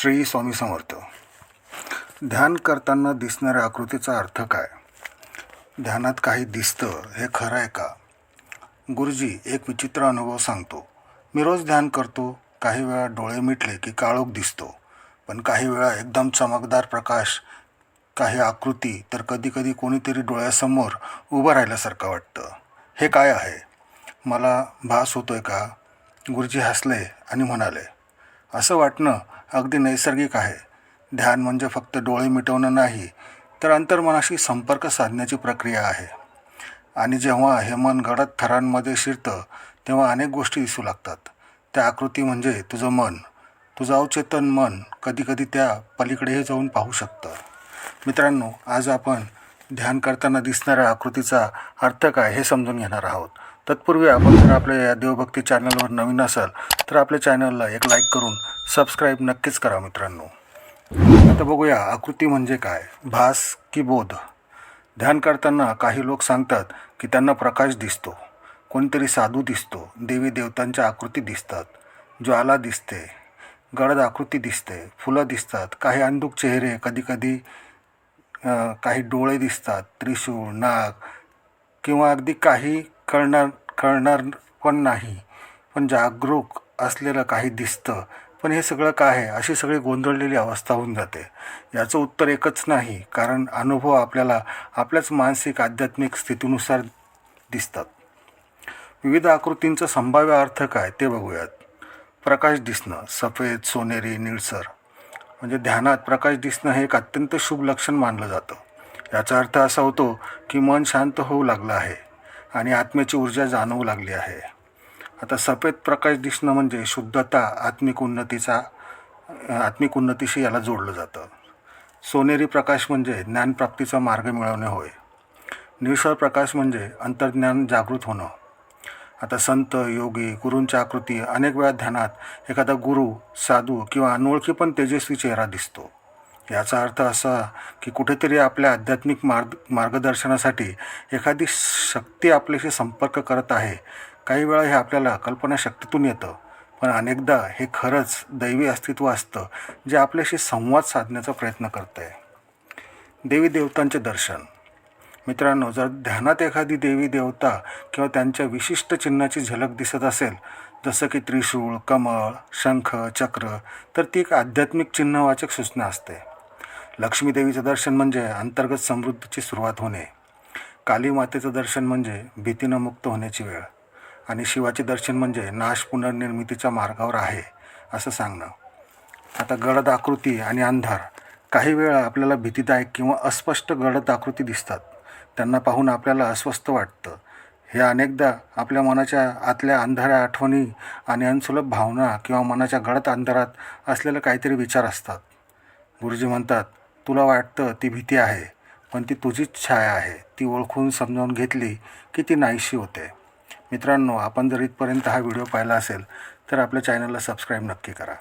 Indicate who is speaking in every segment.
Speaker 1: श्री स्वामी समर्थ. ध्यान करताना दिसणाऱ्या आकृतीचा अर्थ काय? ध्यानात काही दिसतं हे खरं आहे का? गुरुजी एक विचित्र अनुभव सांगतो. मी रोज ध्यान करतो काही वेळा डोळे मिटले की काळोख दिसतो. पण काही वेळा एकदम चमकदार प्रकाश काही आकृती तर कधीकधी कोणीतरी डोळ्यासमोर उभं राहिल्यासारखं वाटतं. हे काय आहे? मला भास होतो आहे का? गुरुजी हसले आणि म्हणाले असं वाटणं अगदी नैसर्गिक आहे. ध्यान म्हणजे फक्त डोळे मिटवणं नाही तर अंतर्मनाशी संपर्क साधण्याची प्रक्रिया आहे. आणि जेव्हा हे मन गडद थरांमध्ये शिरतं तेव्हा अनेक गोष्टी दिसू लागतात. त्या आकृती म्हणजे तुझं मन. तुझं अवचेतन मन कधीकधी त्या पलीकडेही जाऊन पाहू शकतं. मित्रांनो आज आपण ध्यान करताना दिसणाऱ्या आकृतीचा अर्थ काय हे समजून घेणार आहोत. तत्पूर्वी आपण जर आपल्या या देवभक्ती चॅनलवर नवीन असाल तर आपल्या चॅनलला एक लाईक करून सबस्क्राईब नक्कीच करा मित्रांनो. आता बघूया आकृती म्हणजे काय? भास की बोध? ध्यान करताना काही लोक सांगतात की त्यांना प्रकाश दिसतो. कोणतरी साधू दिसतो. देवी देवतांच्या आकृती दिसतात. ज्वाला दिसते. गडद आकृती दिसते. फुलं दिसतात. काही अंधुक चेहरे कधीकधी काही डोळे दिसतात. त्रिशूळ नाग किंवा अगदी काही कळणार कळणार पण नाही. पण जागरूक असलेलं काही दिसतं. पण हे सगळं काय आहे? अशी सगळी गोंधळलेली अवस्था होऊन जाते. याचं उत्तर एकच नाही कारण अनुभव आपल्याला आपल्याच मानसिक आध्यात्मिक स्थितीनुसार दिसतात. विविध आकृतींचा संभाव्य अर्थ काय ते बघूयात. प्रकाश दिसणं सफेद सोनेरी निळसर. म्हणजे ध्यानात प्रकाश दिसणं हे एक अत्यंत शुभ लक्षण मानलं जातं. याचा अर्थ असा होतो की मन शांत होऊ लागलं आहे आणि आत्म्याची ऊर्जा जाणवू लागली आहे. आता सफेद प्रकाश दिसणं म्हणजे शुद्धता आत्मिक उन्नतीचा आत्मिक उन्नतीशी याला जोडलं जातं. सोनेरी प्रकाश म्हणजे ज्ञानप्राप्तीचा मार्ग मिळवणे होय. निळसर प्रकाश म्हणजे अंतर्ज्ञान जागृत होणं. आता संत योगी गुरूंच्या आकृती अनेक वेळा ध्यानात एखादा गुरु साधू किंवा अनोळखी पण तेजस्वी चेहरा दिसतो. याचा अर्थ असा की कुठेतरी आपल्या आध्यात्मिक मार्ग मार्गदर्शनासाठी एखादी शक्ती आपल्याशी संपर्क करत आहे काही वेळा हे आपल्याला कल्पनाशक्तीतून येतं पण अनेकदा हे खरंच दैवी अस्तित्व असतं जे आपल्याशी संवाद साधण्याचा प्रयत्न करतं आहे देवी देवतांचे दर्शन. मित्रांनो जर ध्यानात एखादी देवी देवता किंवा त्यांच्या विशिष्ट चिन्हाची झलक दिसत असेल जसं की त्रिशूळ कमळ शंख चक्र तर ती एक आध्यात्मिक चिन्हवाचक सूचना असते. लक्ष्मीदेवीचं दर्शन म्हणजे अंतर्गत समृद्धीची सुरुवात होणे. काली मातेचं दर्शन म्हणजे भीतीनं मुक्त होण्याची वेळ. आणि शिवाचे दर्शन म्हणजे नाश पुनर्निर्मितीच्या मार्गावर आहे असं सांगणं. आता गडद आकृती आणि अंधार काही वेळा आपल्याला भीतीदायक किंवा अस्पष्ट गडद आकृती दिसतात. त्यांना पाहून आपल्याला अस्वस्थ वाटतं. हे अनेकदा आपल्या मनाच्या आतल्या अंधाऱ्या आठवणी आणि अनसुलभ भावना किंवा मनाच्या गडद अंधारात असलेलं काहीतरी विचार असतात. गुरुजी म्हणतात तुला वाटतं ती भीती आहे पण ती तुझीच छाया आहे. ती ओळखून समजावून घेतली की ती नाहीशी होते. मित्रांनो आपण जर इथपर्यंत हा व्हिडिओ पाहिला असेल तर आपल्या चॅनलला सबस्क्राईब नक्की करा.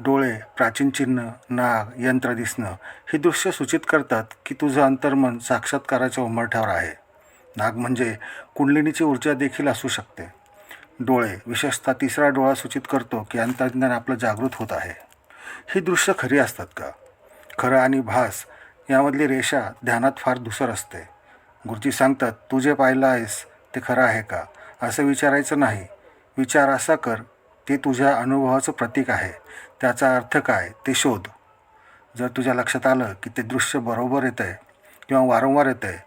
Speaker 1: डोळे प्राचीन चिन्ह नाग यंत्र दिसणं ही दृश्य सूचित करतात की तुझं अंतर्मन साक्षात्काराच्या उंबरठ्यावर आहे. नाग म्हणजे कुंडलिनीची ऊर्जा देखील असू शकते. डोळे विशेषतः तिसरा डोळा सूचित करतो की अंतर्ज्ञान आपलं जागृत होत आहे. ही दृश्य खरी असतात का? खरं आणि भास यामधली रेषा ध्यानात फार दुसर असते. गुरुजी सांगतात तू जे पाहिलं आहेस ते खरं आहे का? असं विचारायचं नाही. विचार असा कर ते तुझ्या अनुभवाचं प्रतीक आहे. त्याचा अर्थ काय ते शोध. जर तुझ्या लक्षात आलं की ते दृश्य बरोबर येतं आहे किंवा वारंवार येतं आहे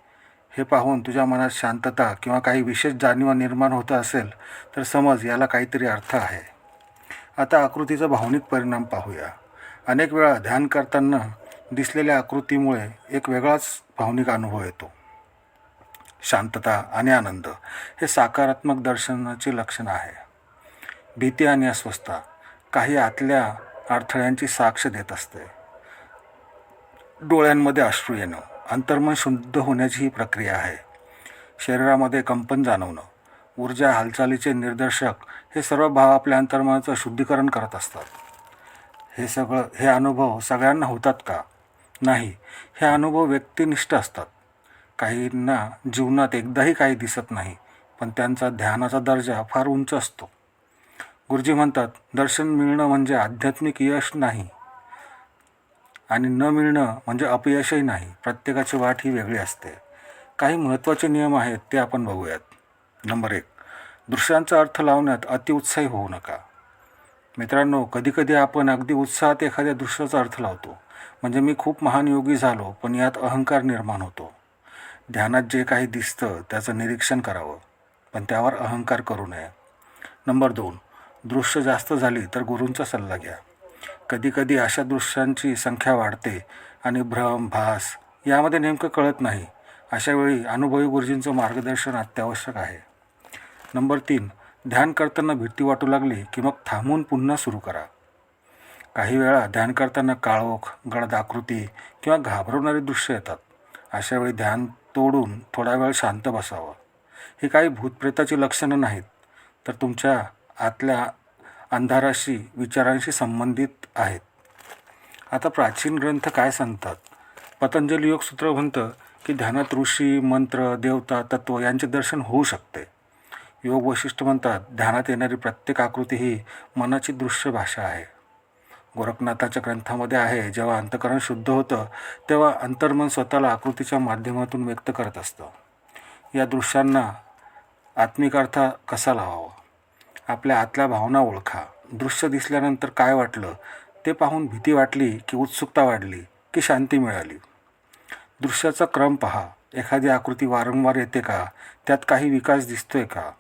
Speaker 1: हे पाहून तुझ्या मनात शांतता किंवा काही विशेष जाणीवा निर्माण होतं असेल तर समज याला काहीतरी अर्थ आहे. आता आकृतीचा भावनिक परिणाम पाहूया. अनेक वेळा ध्यान करताना दिसलेल्या आकृतीमुळे एक वेगळाच भावनिक अनुभव येतो. शांतता आणि आनंद हे सकारात्मक दर्शनाचे लक्षण आहे. भीती आणि अस्वस्थता काही आतल्या अडथळ्यांची साक्ष देत असते. डोळ्यांमध्ये अश्रू येणं अंतर्मन शुद्ध होण्याची ही प्रक्रिया आहे. शरीरामध्ये कंपन जाणवणं ऊर्जा हालचालीचे निर्देशक हे सर्व भाव आपल्या अंतर्मनाचं शुद्धीकरण करत असतात. हे सगळं हे अनुभव सगळ्यांना होतात का? नाही. हे अनुभव व्यक्तिनिष्ठ असतात. काहींना जीवनात एकदाही काही दिसत नाही पण त्यांचा ध्यानाचा दर्जा फार उंच असतो. गुरुजी म्हणतात दर्शन मिळणं म्हणजे आध्यात्मिक यश नाही आणि न मिळणं म्हणजे अपयशही नाही. प्रत्येकाची वाट ही वेगळी असते. काही महत्त्वाचे नियम आहेत ते आपण बघूयात. नंबर एक दृश्यांचा अर्थ लावण्यात अतिउत्साही होऊ नका. मित्रांनो कधीकधी आपण अगदी उत्साहात एखाद्या दृश्याचा अर्थ लावतो. म्हणजे मी खूप महान योगी झालो पण यात अहंकार निर्माण होतो. ध्यानात जे काही दिसतं त्याचं निरीक्षण करावं. पण त्यावर अहंकार करू नये. नंबर दोन दृश्य जास्त झाली तर गुरूंचा सल्ला घ्या. कधीकधी अशा दृश्यांची संख्या वाढते आणि भ्रम भास यामध्ये नेमकं कळत नाही. अशावेळी अनुभवी गुरुजींचं मार्गदर्शन अत्यावश्यक आहे. नंबर तीन ध्यान करताना भीती वाटू लागली की मग थांबून पुन्हा सुरू करा. काही वेळा ध्यान करताना काळोख गडद आकृती किंवा घाबरवणारी दृश्य येतात. अशावेळी ध्यान तोडून थोडा वेळ शांत बसावं. ही काही भूतप्रेताची लक्षणं नाहीत तर तुमच्या आतल्या अंधाराशी विचारांशी संबंधित आहेत. आता प्राचीन ग्रंथ काय सांगतात? पतंजली योगसूत्र म्हणतं की ध्यानात ऋषी मंत्र देवता तत्व यांचे दर्शन होऊ शकते. योग वैशिष्ट्य म्हणतात ध्यानात येणारी प्रत्येक आकृती ही मनाची दृश्य भाषा आहे. गोरखनाथाच्या ग्रंथामध्ये आहे जेव्हा अंतकरण शुद्ध होतं तेव्हा अंतर्मन स्वतःला आकृतीच्या माध्यमातून व्यक्त करत असतं. या दृश्यांना आत्मिक अर्थ कसा लावावा? आपल्या आतल्या भावना ओळखा. दृश्य दिसल्यानंतर काय वाटलं? ते पाहून भीती वाटली की उत्सुकता वाढली की शांती मिळाली. दृश्याचा क्रम पहा. एखादी आकृती वारंवार येते का? त्यात काही विकास दिसतोय का?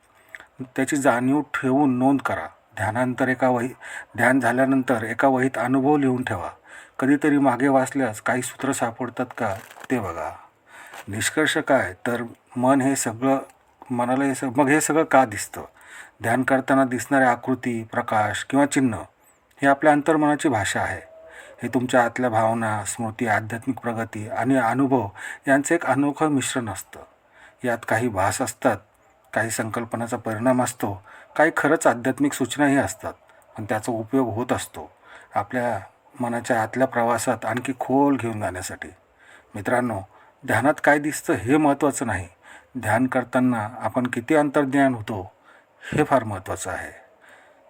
Speaker 1: त्याची जाणीव ठेवून नोंद करा. ध्यानानंतर एका वही ध्यान झाल्यानंतर एका वहीत अनुभव लिहून ठेवा. कधीतरी मागे वाचल्यास काही सूत्र सापडतात का ते बघा. निष्कर्ष काय? तर मन हे सगळं मनाला हे सग मग हे सगळं का दिसतं? ध्यान करताना दिसणाऱ्या आकृती प्रकाश किंवा चिन्ह ही आपल्या अंतर्मनाची भाषा आहे. हे तुमच्या आतल्या भावना स्मृती आध्यात्मिक प्रगती आणि अनुभव यांचं एक अनोखं मिश्रण असतं. यात काही भास असतात काही संकल्पनाचा परिणाम असतो काही खरंच आध्यात्मिक सूचनाही असतात पण त्याचा उपयोग होत असतो. आपल्या मनाच्या आतल्या प्रवासात आणखी खोल घेऊन जाण्यासाठी. मित्रांनो ध्यानात काय दिसतं हे महत्त्वाचं नाही. ध्यान करताना आपण किती अंतर्ज्ञान होतो हे फार महत्त्वाचं आहे.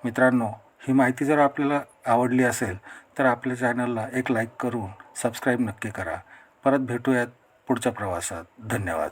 Speaker 1: मित्रांनो ही माहिती जर आपल्याला आवडली असेल तर आपल्या चॅनलला एक लाईक करून सबस्क्राईब नक्की करा. परत भेटूयात पुढच्या प्रवासात. धन्यवाद.